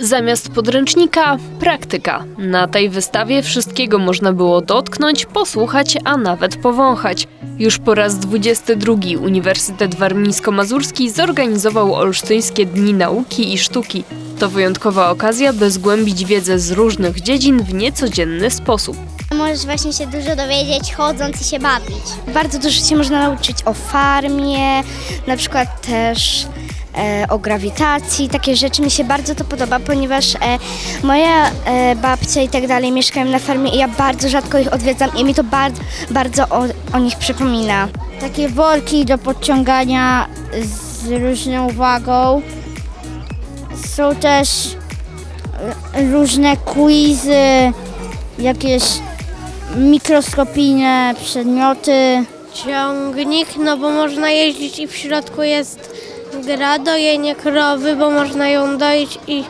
Zamiast podręcznika praktyka. Na tej wystawie wszystkiego można było dotknąć, posłuchać, a nawet powąchać. Już po raz 22 Uniwersytet Warmińsko-Mazurski zorganizował Olsztyńskie Dni Nauki i Sztuki. To wyjątkowa okazja, by zgłębić wiedzę z różnych dziedzin w niecodzienny sposób. Możesz właśnie się dużo dowiedzieć chodząc i się bawić. Bardzo dużo się można nauczyć o farmie, na przykład też e, o grawitacji. Takie rzeczy mi się bardzo to podoba, ponieważ e, moja e, babcia i tak dalej mieszkają na farmie i ja bardzo rzadko ich odwiedzam i mi to bardzo, bardzo o, o nich przypomina. Takie worki do podciągania z różną wagą. Są też różne quizy, jakieś mikroskopijne przedmioty. Ciągnik, no bo można jeździć i w środku jest gra dojenie krowy, bo można ją doić i,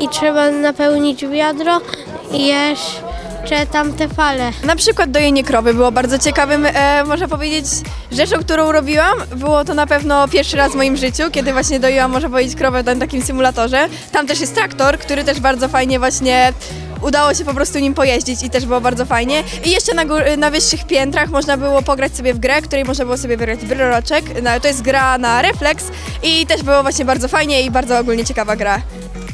i trzeba napełnić wiadro i jeszcze tamte fale. Na przykład dojenie krowy było bardzo ciekawym, e, można powiedzieć, rzeczą, którą robiłam. Było to na pewno pierwszy raz w moim życiu, kiedy właśnie doiłam, można powiedzieć, krowę na takim symulatorze. Tam też jest traktor, który też bardzo fajnie właśnie udało się po prostu nim pojeździć i też było bardzo fajnie. I jeszcze na, gór, na wyższych piętrach można było pograć sobie w grę, której można było sobie wygrać bryloczek. No, to jest gra na refleks i też było właśnie bardzo fajnie i bardzo ogólnie ciekawa gra.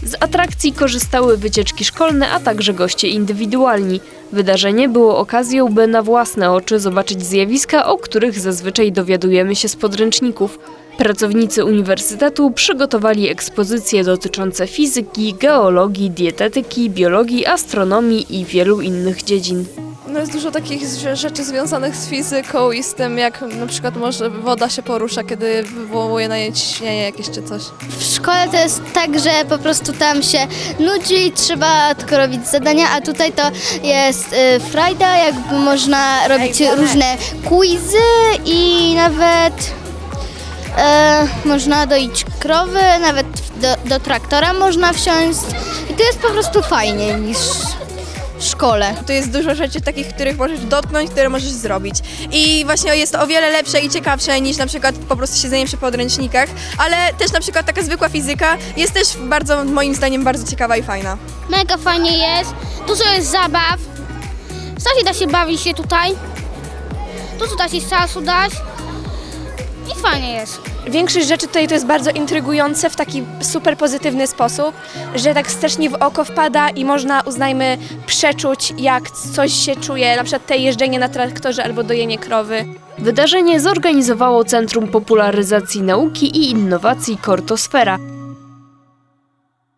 Z atrakcji korzystały wycieczki szkolne, a także goście indywidualni. Wydarzenie było okazją, by na własne oczy zobaczyć zjawiska, o których zazwyczaj dowiadujemy się z podręczników. Pracownicy uniwersytetu przygotowali ekspozycje dotyczące fizyki, geologii, dietetyki, biologii, astronomii i wielu innych dziedzin. No jest dużo takich rzeczy związanych z fizyką i z tym, jak na przykład może woda się porusza, kiedy wywołuje na niej ciśnienie jakieś czy coś. W szkole to jest tak, że po prostu tam się nudzi i trzeba tylko robić zadania, a tutaj to jest y, frajda, jakby można robić różne quizy i nawet e, można doić krowy, nawet do, do traktora można wsiąść i to jest po prostu fajnie niż w szkole. Tu jest dużo rzeczy takich, których możesz dotknąć, które możesz zrobić. I właśnie jest to o wiele lepsze i ciekawsze niż na przykład po prostu siedzenie przy podręcznikach, ale też na przykład taka zwykła fizyka jest też bardzo, moim zdaniem, bardzo ciekawa i fajna. Mega fajnie jest, dużo jest zabaw. Strasznie da się bawić się tutaj. Dużo da się czasu dać. Fajnie jest. Większość rzeczy tutaj to jest bardzo intrygujące w taki super pozytywny sposób, że tak strasznie w oko wpada i można, uznajmy, przeczuć, jak coś się czuje, na przykład te jeżdżenie na traktorze albo dojenie krowy. Wydarzenie zorganizowało Centrum Popularyzacji Nauki i Innowacji Kortosfera.